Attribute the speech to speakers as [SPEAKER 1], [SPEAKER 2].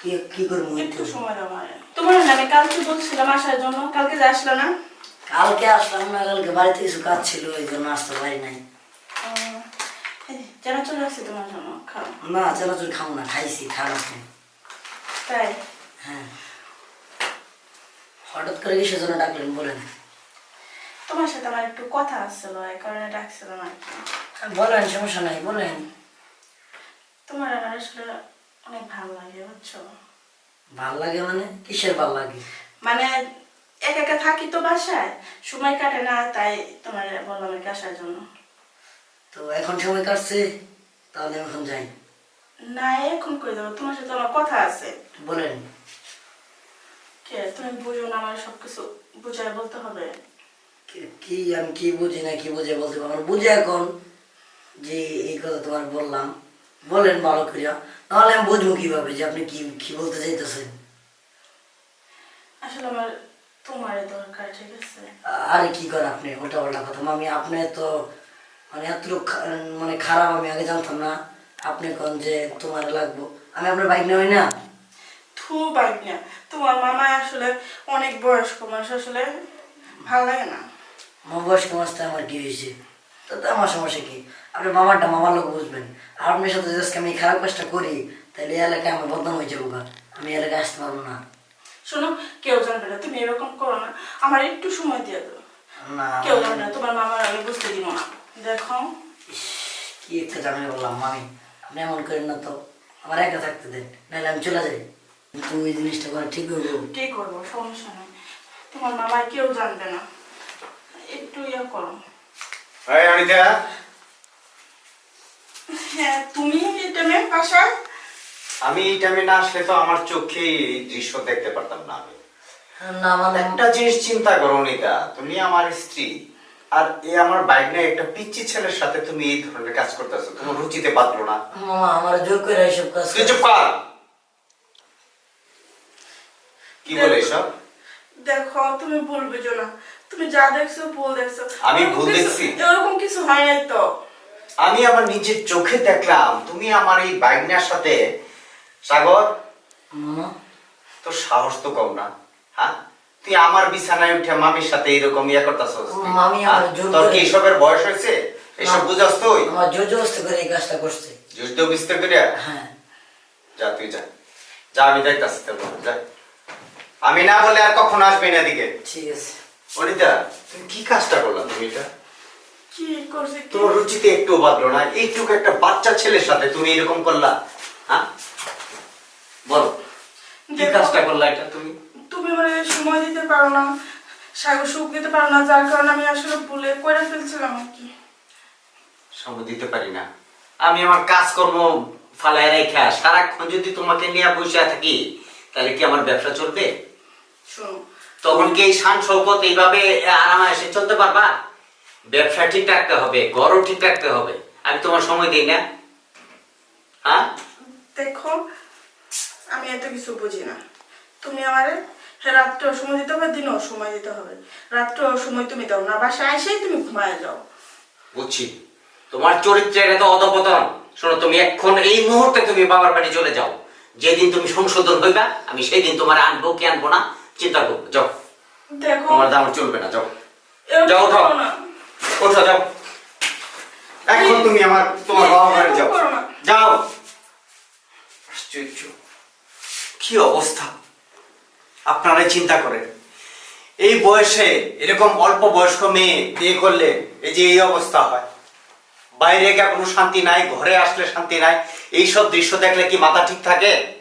[SPEAKER 1] কি কি করব
[SPEAKER 2] একটু সময় দাও তোমার না আমি কালকে বলছিলাম আসার জন্য। কালকে যে আসলো না?
[SPEAKER 1] কালকে আসলাম না কালকে বাড়িতে কিছু কাজ ছিল ওই জন্য আসতে পারি নাই।
[SPEAKER 2] চলে আসছে তোমার জন্য খাও।
[SPEAKER 1] না চানাচুর খাব না খাইছি আপনি
[SPEAKER 2] তাই?
[SPEAKER 1] হ্যাঁ। হঠাৎ করে কিসের জন্য ডাকলেন বলেন।
[SPEAKER 2] তোমার সাথে আমার একটু কথা আসছিল এই কারণে ডাকছিলাম আর কি।
[SPEAKER 1] হ্যাঁ, বলেন সমস্যা নাই বলেন।
[SPEAKER 2] তোমার আসলে অনেক ভালো লাগে বুঝছ?
[SPEAKER 1] ভালো লাগে মানে? কিসের ভালো লাগে?
[SPEAKER 2] মানে একা একা থাকি তো বাসায় সময় কাটে না তাই তোমার বললাম আসার জন্য।
[SPEAKER 1] তো এখন সময় কাটছে তাহলে এখন যাই।
[SPEAKER 2] না এখন করে দেবো তোমার সাথে আমার কথা আছে।
[SPEAKER 1] বলেন।
[SPEAKER 2] কে? তুমি বুঝো না আমার সবকিছু বুঝায় বলতে হবে?
[SPEAKER 1] কি- আমি কি বুঝি না কি বুঝে বলতে পারব। বুঝি এখন যে এই কথা তোমার বললাম। বলেন ভালো নাহলে আমি বুঝব কীভাবে যে আপনি কি কি বলতে চাইতেছেন।
[SPEAKER 2] আসলে আমার তোমারই দরকার ঠিক আছে?
[SPEAKER 1] আরে কি আপনি উল্টা পাল্টা কথা। আমি আপনি তো মানে এত মানে খারাপ আমি আগে জানতাম না। আপনি কোন যে তোমার লাগবো। আমি আপনার বাইক নেওয়াই না?
[SPEAKER 2] থু বাইক না তোমার মামা আসলে অনেক বয়স্ক মানুষ আসলে ভালো লাগে না।
[SPEAKER 1] আমার বয়স্ক মাসটা আমার কি হয়েছে? তাতে আমার সমস্যা কি? আপনি মামারটা মামার লোক বুঝবেন। আর আপনার সাথে যদি আমি খারাপ কাজটা করি তাহলে এলাকায় আমার বদনাম হয়ে যাব গা। আমি এলাকায় আসতে পারব না।
[SPEAKER 2] শোনো কেউ জানবে না তুমি এরকম করো না। আমার একটু সময় দিয়ে দাও।
[SPEAKER 1] না
[SPEAKER 2] কেউ জানবে না তোমার মামার আমি বুঝতে দিব না। দেখো।
[SPEAKER 1] কি একটা ঝামেলা বললাম মামি আপনি এমন করেন না তো। আমার একা থাকতে দেন নাহলে আমি চলে যাই। কিন্তু ওই জিনিসটা করা ঠিক হইব
[SPEAKER 2] কি করব সমস্যা নেই। তোমার মামার কেউ জানবে না। একটু ইয়ে করো।
[SPEAKER 3] এই অনিতা
[SPEAKER 2] হ্যাঁ তুমি এটা মেয়ে বাসায়
[SPEAKER 3] আমি এই টাইমে না আসলে তো আমার চোখে এই দৃশ্য দেখতে পারতাম না আমি।
[SPEAKER 1] না মানে
[SPEAKER 3] একটা জিনিস চিন্তা করো অনিতা। তুমি আমার স্ত্রী আর এই আমার বাইক নিয়ে একটা পিচ্ছি ছেলের সাথে তুমি এই ধরনের কাজ করতেছো। তোমার রুচিতে বাঁধলো না।
[SPEAKER 1] মামা আমার জোর করে এইসব কাজ
[SPEAKER 3] তুই চুপ কর। কি বলে এসব?
[SPEAKER 2] দেখো তুমি ভুল বুঝো না। তুমি যা দেখছ ভুল দেখছ।
[SPEAKER 3] আমি ভুল দেখছি?
[SPEAKER 2] এরকম কিছু হয় নাই তো।
[SPEAKER 3] আমি আমার নিজের চোখে দেখলাম তুমি আমার এই বাইক নেওয়ার সাথে। সাগর তোর সাহস তো কম না হ্যাঁ? তুই আমার বিছানায় উঠে মামির সাথে এরকম ইয়ে করতেছস।
[SPEAKER 1] মামি
[SPEAKER 3] তোর কি এসবের বয়স হয়েছে? এসব বুঝাস তুই?
[SPEAKER 1] আমার জোর জবস্তি করে এই কাজটা করছে।
[SPEAKER 3] করে?
[SPEAKER 1] হ্যাঁ।
[SPEAKER 3] যা তুই যা। যা আমি দেখতাছি তোর যা। আমি না বলে আর কখন আসবে না এদিকে।
[SPEAKER 1] ঠিক আছে।
[SPEAKER 3] অনিতা তুমি কি কাজটা করলাম তুমি এটা?
[SPEAKER 2] কি করছে
[SPEAKER 3] তোর রুচিতে একটু বাদলো না এইটুকু একটা বাচ্চা ছেলের সাথে তুমি এরকম করলা হ্যাঁ? বলো কি কাজটা করলা এটা তুমি?
[SPEAKER 2] তুমি মানে সময় দিতে পারো না সাগর সুখ দিতে পারো না যার কারণে আমি আসলে ভুলে করে ফেলছিলাম আর কি।
[SPEAKER 3] সময় দিতে পারি না। আমি আমার কাজকর্ম ফালায় রেখা সারাক্ষণ যদি তোমাকে নিয়ে বসে থাকি তাহলে কি আমার ব্যবসা চলবে?
[SPEAKER 2] শোনো
[SPEAKER 3] তখন কি এই শান শৌকত এইভাবে আরামে এসে চলতে পারবা? ব্যবসা ঠিক রাখতে হবে ঘরও ঠিক রাখতে হবে। আমি তোমার সময় দিই না। হ্যাঁ?
[SPEAKER 2] দেখো আমি এত কিছু বুঝি না। তুমি আমারে সময় দিতে হবে দিনেও সময় দিতে হবে। সময় তুমি দাও না বাসায় এসেই তুমি ঘুমায় যাও।
[SPEAKER 3] বুঝছি। তোমার চরিত্রের এত অধপতন। শোনো তুমি এখন এই মুহূর্তে তুমি বাবার বাড়ি চলে যাও। যেদিন তুমি সংশোধন হইবা আমি সেই দিন তোমার আনব কি আনব না? চিন্তা করব যাও।
[SPEAKER 2] দেখো।
[SPEAKER 3] তোমার দাম চলবে না যাও। যাও,
[SPEAKER 2] করো
[SPEAKER 3] যাও। ওঠো যাও। এখন তুমি আমার তোমার বাবা বাড়ি যাও।
[SPEAKER 2] করো।
[SPEAKER 3] যাও। আশ্চর্য। কি অবস্থা? আপনারাই চিন্তা করেন। এই বয়সে এরকম অল্প বয়স্ক মেয়ে বিয়ে করলে এই যে এই অবস্থা হয়। বাইরে গিয়ে কোনো শান্তি নাই ঘরে আসলে শান্তি নাই। এইসব দৃশ্য দেখলে কি মাথা ঠিক থাকে?